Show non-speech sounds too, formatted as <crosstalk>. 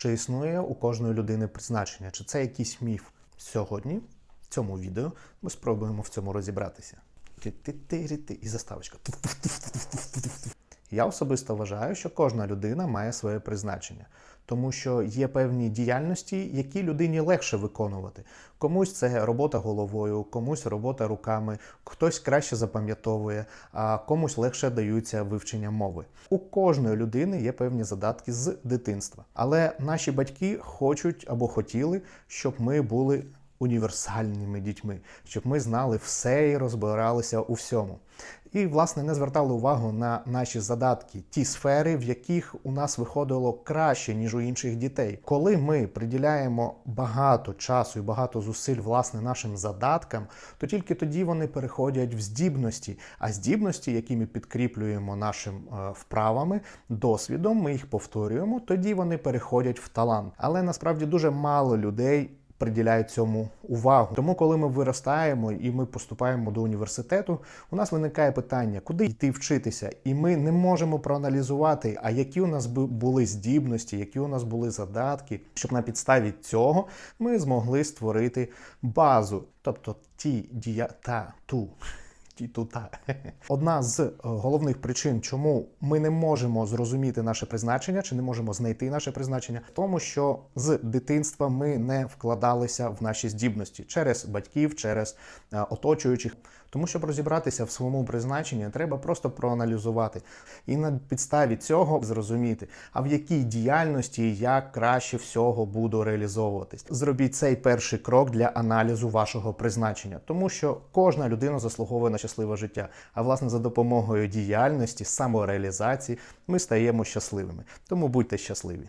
чи існує у кожної людини призначення, чи це якийсь міф. Сьогодні в цьому відео ми спробуємо в цьому розібратися. І заставочка. Я особисто вважаю, що кожна людина має своє призначення, тому що є певні діяльності, які людині легше виконувати. Комусь це робота головою, комусь робота руками, хтось краще запам'ятовує, а комусь легше даються вивчення мови. У кожної людини є певні задатки з дитинства. Але наші батьки хочуть або хотіли, щоб ми були універсальними дітьми, щоб ми знали все і розбиралися у всьому. І, власне, не звертали увагу на наші задатки, ті сфери, в яких у нас виходило краще, ніж у інших дітей. Коли ми приділяємо багато часу і багато зусиль власне нашим задаткам, то тільки тоді вони переходять в здібності. А здібності, які ми підкріплюємо нашим е, вправами, досвідом, ми їх повторюємо, тоді вони переходять в талант. Але насправді дуже мало людей приділяють цьому увагу. Тому, коли ми виростаємо і ми поступаємо до університету, у нас виникає питання, куди йти вчитися, і ми не можемо проаналізувати, а які у нас були здібності, які у нас були задатки, щоб на підставі цього ми змогли створити базу, тобто ті дія та ту. Ті ту. <laughs> Одна з е, головних причин, чому ми не можемо зрозуміти наше призначення, чи не можемо знайти наше призначення, в тому, що з дитинства ми не вкладалися в наші здібності через батьків, через е, оточуючих. Тому, щоб розібратися в своєму призначенні, треба просто проаналізувати і на підставі цього зрозуміти, а в якій діяльності я краще всього буду реалізовуватись. Зробіть цей перший крок для аналізу вашого призначення, тому що кожна людина заслуговує на щасливе життя. А власне за допомогою діяльності, самореалізації ми стаємо щасливими. Тому будьте щасливі.